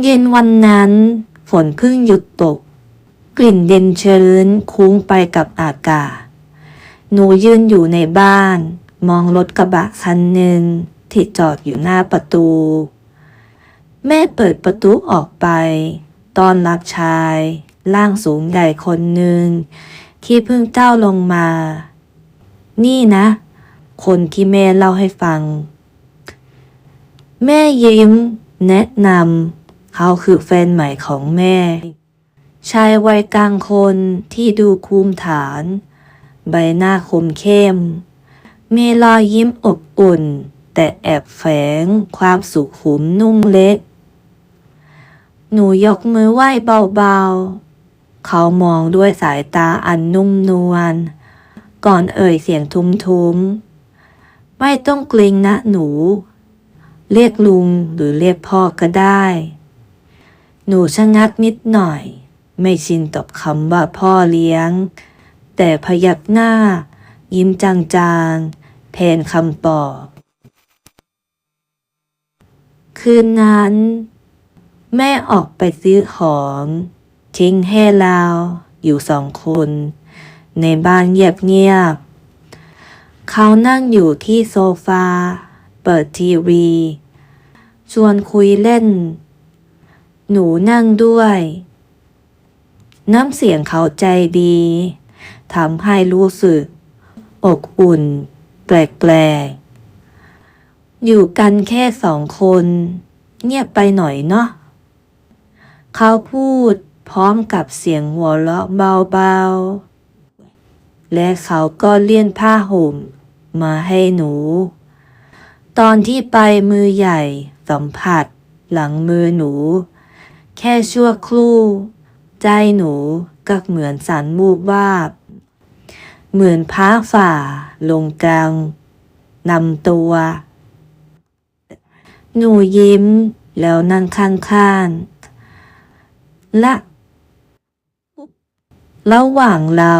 เย็นวันนั้น ฝนเพิ่งหยุดตก กลิ่นเย็นชื้นคุ้งไปกับอากาศ หนูยืนอยู่ในบ้าน มองรถกระบะคันหนึ่งที่จอดอยู่หน้าประตู แม่เปิดประตูออกไปตอนรับชาย ร่างสูงใหญ่คนหนึ่ง ที่เพิ่งเจ้าลงมา นี่นะ คนที่แม่เล่าให้ฟัง แม่ยิ้ม แนะนำ เขาคือแฟนใหม่ของแม่ ชายวัยกลางคนที่ดูคูมฐาน ใบหน้าคมเข้ม มีรอยยิ้มอบอุ่น แต่แอบแฝงความสุขุมนุ่มเล็ก หนูยกมือไหว้เบาๆ เขามองด้วยสายตาอันนุ่มนวล ก่อนเอ่ยเสียงทุ้มๆ ไม่ต้องเกรงนะหนูเรียกลุงหรือเรียกพ่อก็ได้ หนูชะงักนิดหน่อย ไม่ชินกับคำว่าพ่อเลี้ยง แต่พยักหน้า ยิ้มจางๆ แทนคำปอบ คืนนั้น แม่ออกไปซื้อของทิ้งให้เราอยู่สองคน ในบ้านเงียบๆเขานั่งอยู่ที่โซฟา เปิดทีวี ชวนคุยเล่น หนูนั่งด้วย น้ำเสียงเขาใจดีทำให้รู้สึก อกอุ่น แปลกๆ อยู่กันแค่สองคน เงียบไปหน่อยเนาะเขาพูดพร้อมกับเสียงหัวเราะเบาๆ และเขาก็เลี่ยนผ้าห่มมาให้หนู ตอนที่ไปมือใหญ่สัมผัสหลังมือหนู แค่ชั่วครู่ ใจหนูก็เหมือนสันมูบวาบ เหมือนพ้าฝ่า ลงกลางนำตัว หนูยิ้มแล้วนั่งข้างๆและระหว่างเรา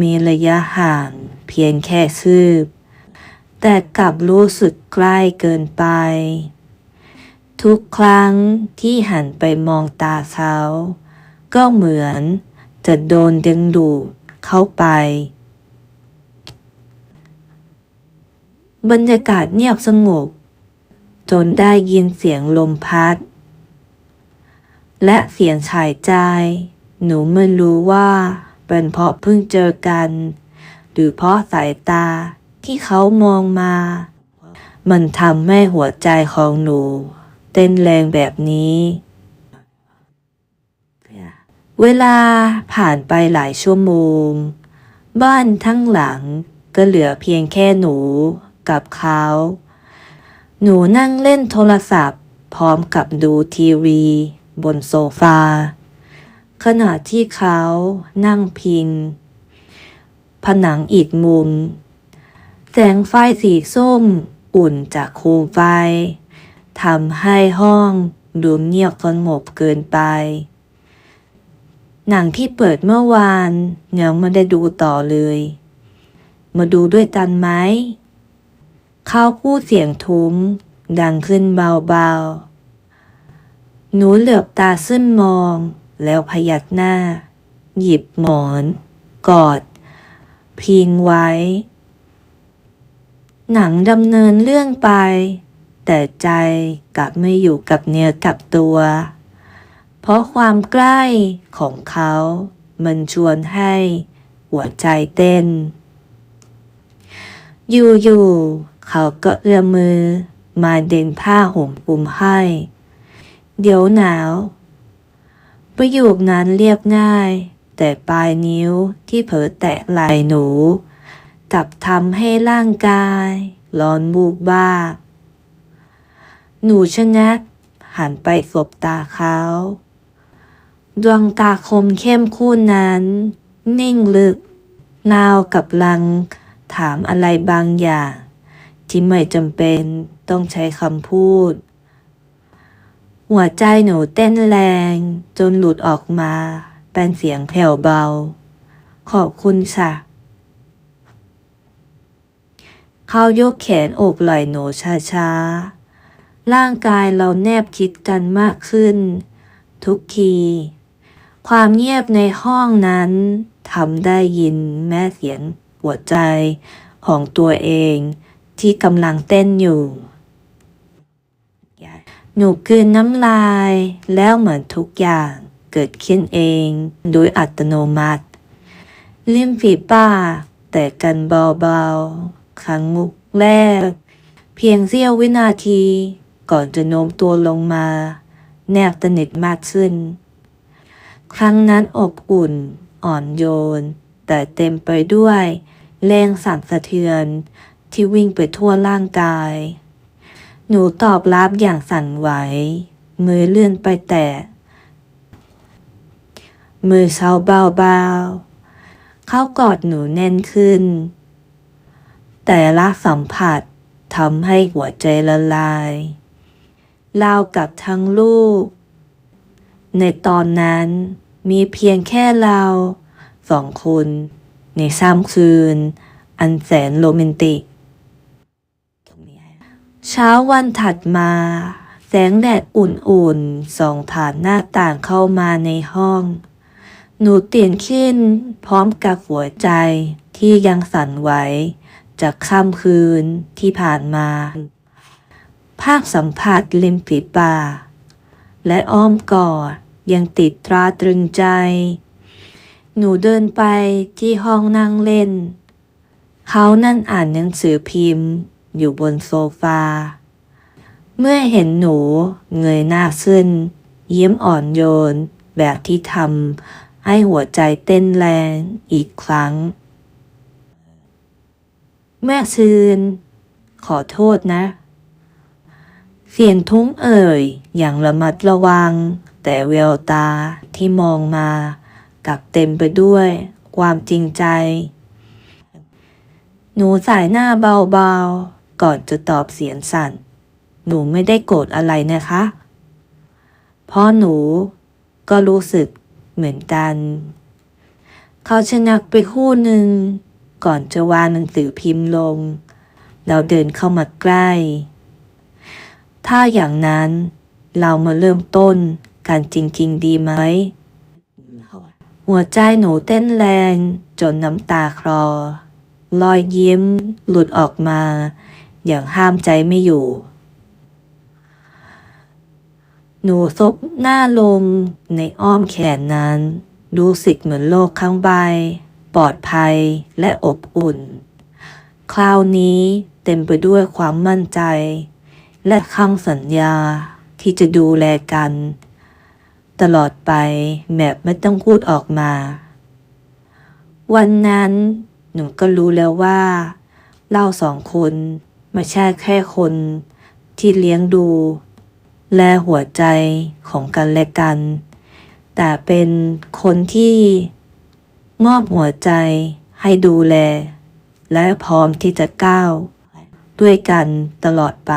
มีระยะห่างเพียงแค่คืบ แต่กลับรู้สึกใกล้เกินไป ทุกครั้งที่หันไปมองตาเขา ก็เหมือนจะโดนดึงดูดเข้าไป บรรยากาศเงียบสงบ จนได้ยินเสียงลมพัด และเสียงฉายใจ หนูไม่รู้ว่า เป็นเพราะเพิ่งเจอกัน หรือเพราะสายตาที่เขามองมา มันทำให้หัวใจของหนู เต้นแรงแบบนี้ เวลาผ่านไปหลายชั่วโมง บ้านทั้งหลังก็เหลือเพียงแค่หนูกับเขา หนูนั่งเล่นโทรศัพท์ พร้อมกับดูทีวี บนโซฟา ขณะที่เขานั่งพิง ผนังอีกมุม แสงไฟสีส้มอุ่นจากโคมไฟ ทำให้ห้องดูเงียบสงบเกินไป หนังที่เปิดเมื่อวานยังไม่ได้ดูต่อเลย มาดูด้วยกันไหม เขาพูดเสียงทุ้ม ดังขึ้นเบาๆ หนูเหลือบตาซึมมอง แล้วพยักหน้า หยิบหมอน กอด พิงไว้ หนังดำเนินเรื่องไป แต่ใจกลับไม่อยู่กับเนื้อกับตัว เพราะความใกล้ของเขา มันชวนให้หัวใจเต้น อยู่ๆเขาก็เอื้อมมือมาเด็นผ้าห่มคลุมให้ เดี๋ยวหนาว ประโยคนั้นเรียบง่าย แต่ปลายนิ้วที่เผลอแตะไหล่หนูกลับทำให้ร่างกาย ร้อนบูบบ้า หนูชะงักหันไปสบตาเขาดวงตาคมเข้มคู่นั้น นิ่งลึกนาวกับลัง ถามอะไรบางอย่าง ที่ไม่จำเป็นต้องใช้คำพูด หัวใจหนูเต้นแรง จนหลุดออกมา เป็นเสียงแผ่วเบา ขอบคุณค่ะเขายกแขนโอบไหล่หนูช้าๆ ร่างกายเราแนบชิดกันมากขึ้น ทุกที ความเงียบในห้องนั้นทำได้ยินแม่เสียงหัวใจของตัวเองที่กำลังเต้นอยู่หนูกืนน้ำลายแล้วเหมือนทุกอย่างเกิดขึ้นเองโดยอัตโนมัติ ริมฝีปากแต่กันเบาๆครั้งมุกแรก เพียงเสี้ยววินาที ก่อนจะโน้มตัวลงมา แนบสนิทมากขึ้น ครั้งนั้นอบอุ่น อ่อนโยน แต่เต็มไปด้วย แรงสั่นสะเทือน ที่วิ่งไปทั่วร่างกาย หนูตอบรับอย่างสั่นไหว มือเลื่อนไปแตะ มือเช้าเบาๆ เข้ากอดหนูแน่นขึ้น แต่ละสัมผัสทำให้หัวใจละลาย ราวกับทั้งลูก ในตอนนั้นมีเพียงแค่เราสองคน ในซ้ำคืน อันแสนโรแมนติก เช้าวันถัดมา แสงแดดอุ่นๆส่องผ่านหน้าต่างเข้ามาในห้อง หนูตื่นขึ้นพร้อมกับหัวใจที่ยังสั่นไหวจากค่ำคืนที่ผ่านมา ภาคสัมผัสริมฝีปากและอ้อมกอดยังติดตราตรึงใจ หนูเดินไปที่ห้องนั่งเล่น เขานั่นอ่านหนังสือพิมพ์ อยู่บนโซฟา เมื่อเห็นหนูเงยหน้าขึ้นยิ้มอ่อนโยน แบบที่ทำให้หัวใจเต้นแรงอีกครั้ง แม่ซืน ขอโทษนะ เสียงทุ้งเอ่ย อย่างระมัดระวัง แต่แววตาที่มองมา กลับเต็มไปด้วยความจริงใจ หนูสายหน้าเบาๆ ก่อนจะตอบเสียงสั่น หนูไม่ได้โกรธอะไรนะคะพราะหนูก็รู้สึกเหมือนกัน เขาชะงักไปคู่หนึ่ง ก่อนจะวางหนังสือพิมพ์ลงแล้วเดินเข้ามาใกล้ ถ้าอย่างนั้นเรามาเริ่มต้นกันจริง ๆ ดีไหม หัวใจหนูเต้นแรงจนน้ำตาคลอ รอยยิ้มหลุดออกมา อย่างห้ามใจไม่อยู่ หนูซบหน้าลงในอ้อมแขนนั้น รู้สึกเหมือนโลกข้างใบ ปลอดภัยและอบอุ่น คราวนี้เต็มไปด้วยความมั่นใจ และคำสัญญาที่จะดูแลกัน ตลอดไปแบบไม่ต้องพูดออกมา วันนั้นหนูก็รู้แล้วว่า เราสองคนไม่ใช่แค่คนที่เลี้ยงดู และหัวใจของกันและกัน แต่เป็นคนที่มอบหัวใจให้ดูแล และพร้อมที่จะก้าว ด้วยกันตลอดไป